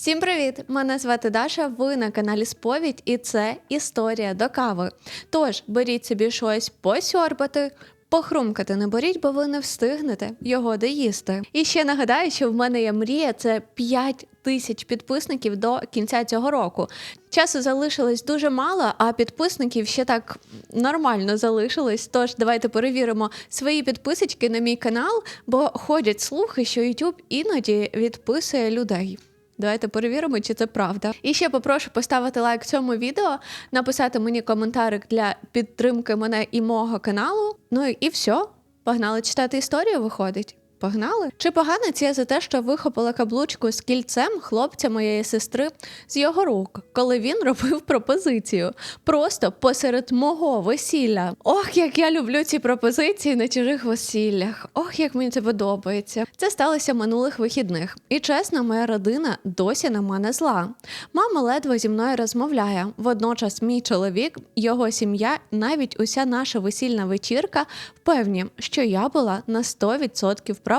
Всім привіт! Мене звати Даша. Ви на каналі Сповідь, і це історія до кави. Тож беріть собі щось посьорбати. Похрумкати не беріть, бо ви не встигнете його доїсти. І ще нагадаю, що в мене є мрія це 5 тисяч підписників до кінця цього року. Часу залишилось дуже мало, а підписників ще так нормально залишилось. Тож давайте перевіримо свої підписочки на мій канал, бо ходять слухи, що YouTube іноді відписує людей. Давайте перевіримо, чи це правда. І ще попрошу поставити лайк цьому відео, написати мені коментарик для підтримки мене і мого каналу. Ну і все. Погнали читати історію, виходить. Погнали? Чи погано це за те, що вихопила каблучку з кільцем хлопця моєї сестри з його рук, коли він робив пропозицію просто посеред мого весілля? Ох, як я люблю ці пропозиції на чужих весіллях. Ох, як мені це подобається. Це сталося минулих вихідних. І чесно, моя родина досі на мене зла. Мама ледве зі мною розмовляє. Водночас, мій чоловік, його сім'я, навіть уся наша весільна вечірка впевні, що я була на 100% права.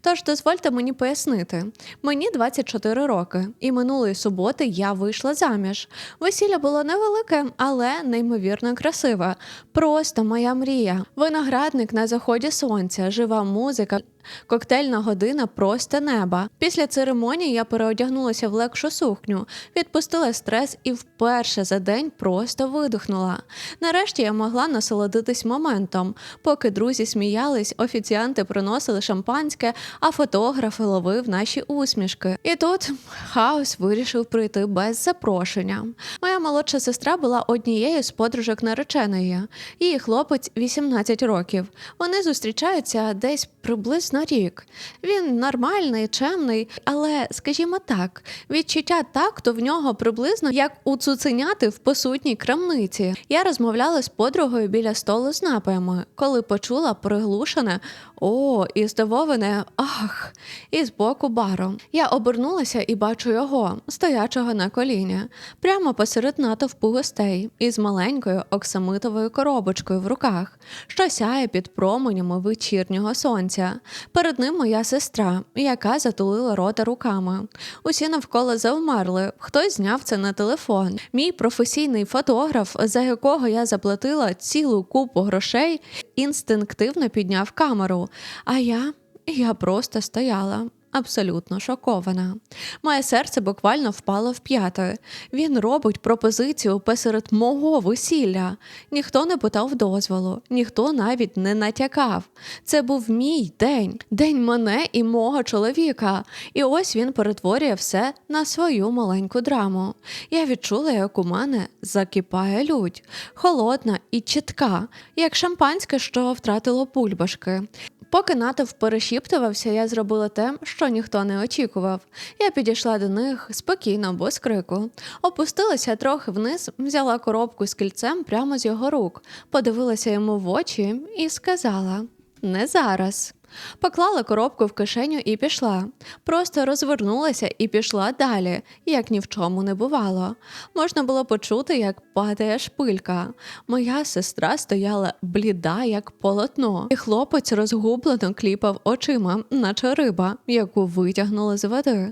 Тож дозвольте мені пояснити: мені 24 роки, і минулої суботи я вийшла заміж. Весілля було невелике, але неймовірно красиве. Просто моя мрія. Виноградник на заході сонця, жива музика. Коктейльна година просто неба. Після церемонії я переодягнулася в легшу сукню, відпустила стрес і вперше за день просто видихнула. Нарешті я могла насолодитись моментом. Поки друзі сміялись, офіціанти приносили шампанське, а фотографи ловив наші усмішки. І тут хаос вирішив прийти без запрошення. Моя молодша сестра була однією з подружок нареченої. Її хлопець 18 років. Вони зустрічаються десь приблизно рік. Він нормальний, чемний, але, скажімо так, відчуття такту в нього приблизно як у цуценяти в посутній крамниці. Я розмовляла з подругою біля столу з напоями, коли почула приглушене о, і здивоване ах, і з боку бару. Я обернулася і бачу його, стоячого на коліні, прямо посеред натовпу гостей, із маленькою оксамитовою коробочкою в руках, що сяє під променями вечірнього сонця. Перед ним моя сестра, яка затулила рота руками. Усі навколо завмерли. Хтось зняв це на телефон. Мій професійний фотограф, за якого я заплатила цілу купу грошей, інстинктивно підняв камеру. А я, я просто стояла. Абсолютно шокована. Моє серце буквально впало в п'яте. Він робить пропозицію посеред мого весілля. Ніхто не питав дозволу, ніхто навіть не натякав. Це був мій день, день мене і мого чоловіка. І ось він перетворює все на свою маленьку драму. Я відчула, як у мене закипає лють, холодна і чітка, як шампанське, що втратило бульбашки. Поки натовп перешіптувався, я зробила те, що ніхто не очікував. Я підійшла до них спокійно, без крику. Опустилася трохи вниз, взяла коробку з кільцем прямо з його рук, подивилася йому в очі і сказала: Не зараз. Поклала коробку в кишеню і пішла. Просто розвернулася і пішла далі, як ні в чому не бувало. Можна було почути, як падає шпилька. Моя сестра стояла бліда, як полотно, і хлопець розгублено кліпав очима, наче риба, яку витягнули з води.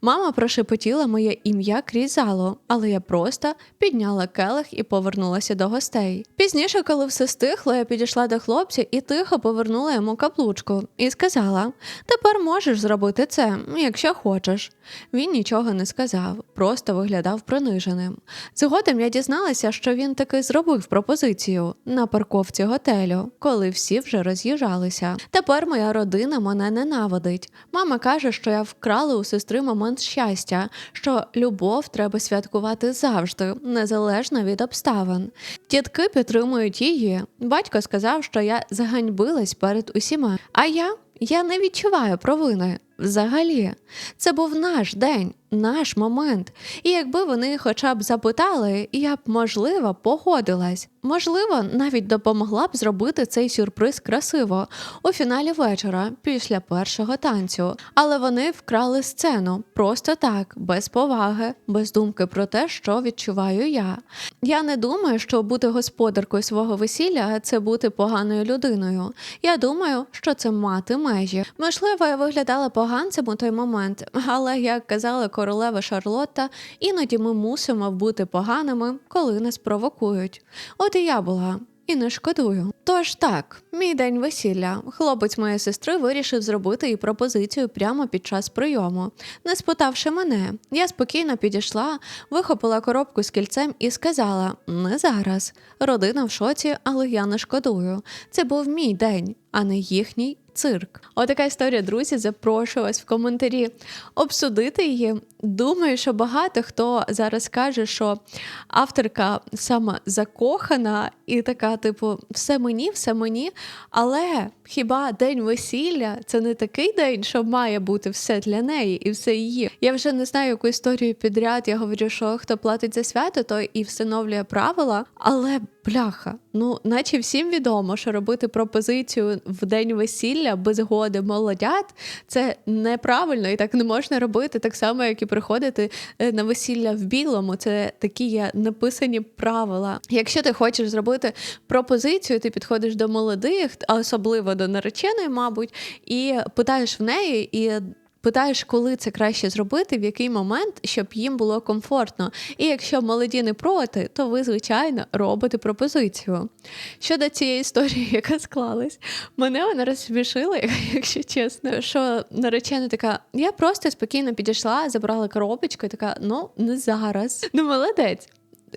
Мама прошепотіла моє ім'я крізь залу, але я просто підняла келих і повернулася до гостей. Пізніше, коли все стихло, я підійшла до хлопця і тихо повернула йому каплучку і сказала: Тепер можеш зробити це, якщо хочеш. Він нічого не сказав, просто виглядав приниженим. Згодом я дізналася, що він таки зробив пропозицію на парковці готелю, коли всі вже роз'їжджалися. Тепер моя родина мене ненавидить. Мама каже, що я вкрала у сестри момент щастя, що любов треба святкувати завжди, незалежно від обставин. Тітки підтримують її. Батько сказав, що я заганьбилась перед усіма. А я? Я не відчуваю провини. Взагалі, це був наш день, наш момент. І якби вони хоча б запитали, я б, можливо, погодилась. Можливо, навіть допомогла б зробити цей сюрприз красиво у фіналі вечора, після першого танцю. Але вони вкрали сцену просто так, без поваги, без думки про те, що відчуваю я. Я не думаю, що бути господаркою свого весілля це бути поганою людиною. Я думаю, що це мати межі. Можливо, я виглядала поганцем у той момент, але як казали королева Шарлотта, іноді ми мусимо бути поганими, коли нас провокують. От і я була. І не шкодую. Тож так, мій день весілля. Хлопець моєї сестри вирішив зробити їй пропозицію прямо під час прийому. Не спитавши мене, я спокійно підійшла, вихопила коробку з кільцем і сказала: не зараз. Родина в шоці, але я не шкодую. Це був мій день, а не їхній цирк. Отака історія, друзі. Запрошую вас в коментарі обсудити її. Думаю, що багато хто зараз каже, що авторка саме закохана і така, типу, все мені, все мені. Але хіба день весілля це не такий день, що має бути все для неї і все її. Я вже не знаю, яку історію підряд. Я говорю, що хто платить за свято, той і встановлює правила, але. Бляха, ну наче всім відомо, що робити пропозицію в день весілля без згоди молодят це неправильно і так не можна робити, так само, як і приходити е, на весілля в білому. Це такі є написані правила. Якщо ти хочеш зробити пропозицію, ти підходиш до молодих, а особливо до нареченої, мабуть, і питаєш в неї і. Питаєш, коли це краще зробити, в який момент, щоб їм було комфортно. І якщо молоді не проти, то ви, звичайно, робите пропозицію. Щодо цієї історії, яка склалась, мене вона розсмішила, якщо чесно, що наречена така, я просто спокійно підійшла, забрала коробочку і така, ну не зараз. Ну, молодець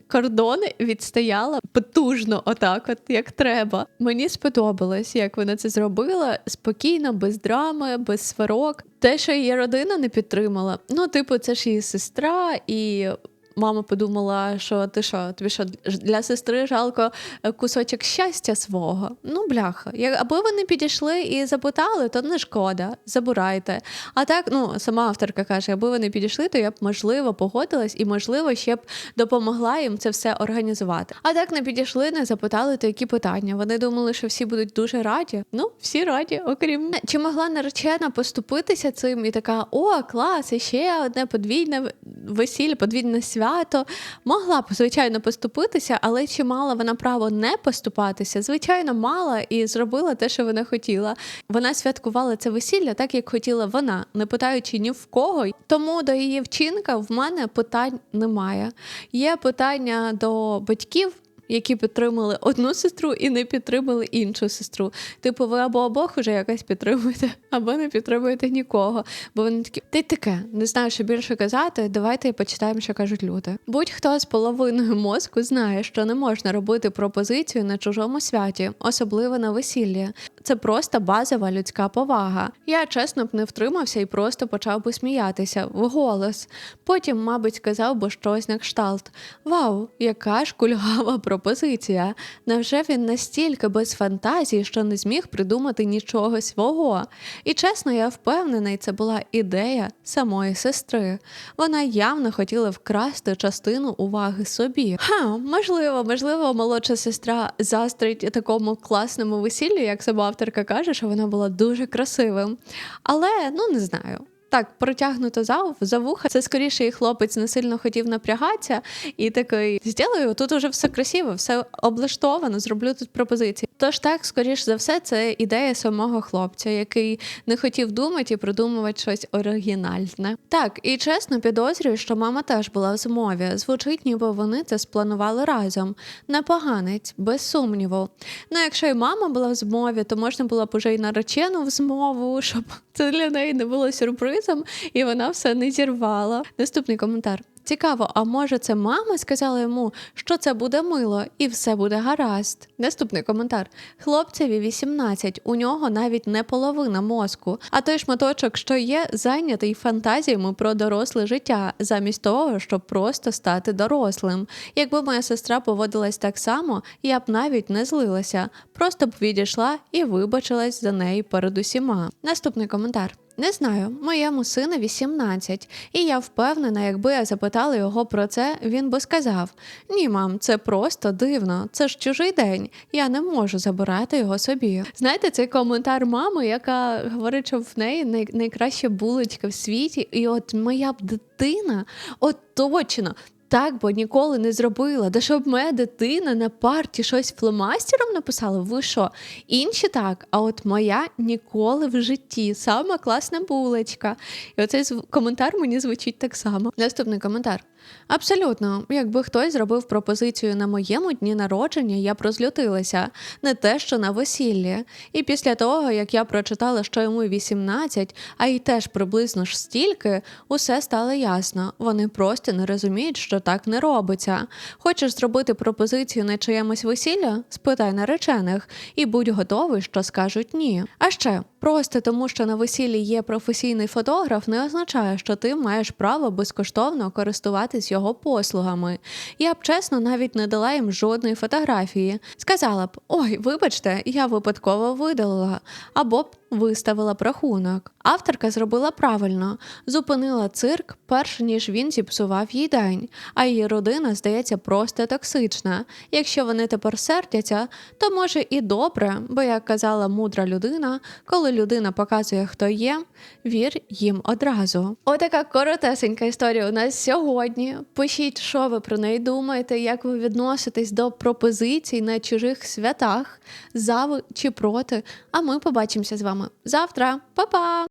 кордони відстояла потужно, отак, от як треба. Мені сподобалось, як вона це зробила спокійно, без драми, без сварок. Те, що її родина не підтримала. Ну, типу, це ж її сестра, і мама подумала, що ти що, тобі що для сестри жалко е, кусочок щастя свого. Ну, бляха. Як, Аби вони підійшли і запитали, то не шкода, забирайте. А так, ну, сама авторка каже, аби вони підійшли, то я б можливо погодилась і, можливо, ще б допомогла їм це все організувати. А так не підійшли, не запитали, то які питання. Вони думали, що всі будуть дуже раді. Ну, всі раді, окрім чи могла наречена поступитися цим і така: о, клас, і ще одне подвійне весілля, подвійне свято свято могла б, звичайно, поступитися, але чи мала вона право не поступатися? Звичайно, мала і зробила те, що вона хотіла. Вона святкувала це весілля так, як хотіла вона, не питаючи ні в кого. Тому до її вчинка в мене питань немає. Є питання до батьків які підтримали одну сестру і не підтримали іншу сестру. Типу, ви або обох уже якось підтримуєте, або не підтримуєте нікого. Бо вони такі, ти таке, не знаю, що більше казати. Давайте почитаємо, що кажуть люди. Будь-хто з половиною мозку знає, що не можна робити пропозицію на чужому святі, особливо на весіллі. Це просто базова людська повага. Я чесно б не втримався і просто почав би сміятися в голос. Потім, мабуть, сказав би щось на кшталт: Вау, яка ж кульгава пропозиція. Невже він настільки без фантазії, що не зміг придумати нічого свого? І чесно, я впевнений, це була ідея самої сестри. Вона явно хотіла вкрасти частину уваги собі. Ха, можливо, можливо, молодша сестра застрить такому класному весіллю, як сама авторка каже, що вона була дуже красивим. Але ну не знаю так протягнуто за, за вуха. Це скоріше і хлопець не сильно хотів напрягатися і такий зділаю, тут уже все красиво, все облаштовано, зроблю тут пропозиції. Тож так, скоріш за все, це ідея самого хлопця, який не хотів думати і придумувати щось оригінальне. Так, і чесно підозрюю, що мама теж була в змові. Звучить, ніби вони це спланували разом. Непоганець, без сумніву. Ну, якщо і мама була в змові, то можна було б уже й наречену в змову, щоб це для неї не було сюрпризом, і вона все не зірвала. Наступний коментар. Цікаво, а може це мама сказала йому, що це буде мило і все буде гаразд. Наступний коментар: хлопцеві 18, у нього навіть не половина мозку, а той шматочок, що є, зайнятий фантазіями про доросле життя, замість того, щоб просто стати дорослим. Якби моя сестра поводилась так само, я б навіть не злилася, просто б відійшла і вибачилась за неї перед усіма. Наступний коментар. Не знаю, моєму сину 18, і я впевнена, якби я запитала його про це, він би сказав: Ні, мам, це просто дивно, це ж чужий день, я не можу забирати його собі. Знаєте, цей коментар мами, яка говорить, що в неї най найкраща булочка в світі, і от моя б дитина, от точно так би ніколи не зробила. Да щоб моя дитина на парті щось фломастером написала, ви що? Інші так, а от моя ніколи в житті. Сама класна булочка. І оцей коментар мені звучить так само. Наступний коментар. Абсолютно, якби хтось зробив пропозицію на моєму дні народження, я б розлютилася, не те, що на весіллі. І після того, як я прочитала, що йому 18, а й теж приблизно ж стільки, усе стало ясно. Вони просто не розуміють, що так не робиться. Хочеш зробити пропозицію на чиємусь весілля? Спитай наречених і будь готовий, що скажуть ні. А ще просто тому, що на весіллі є професійний фотограф, не означає, що ти маєш право безкоштовно користуватись його послугами. Я б чесно навіть не дала їм жодної фотографії. Сказала б: ой, вибачте, я випадково видалила, або б виставила б рахунок. Авторка зробила правильно, зупинила цирк, перш ніж він зіпсував їй день, а її родина здається просто токсична. Якщо вони тепер сердяться, то може і добре, бо як казала мудра людина, коли людина показує, хто є, вір їм одразу. Отака коротесенька історія у нас сьогодні. Пишіть, що ви про неї думаєте, як ви відноситесь до пропозицій на чужих святах, за чи проти. А ми побачимося з вами завтра. Па-па!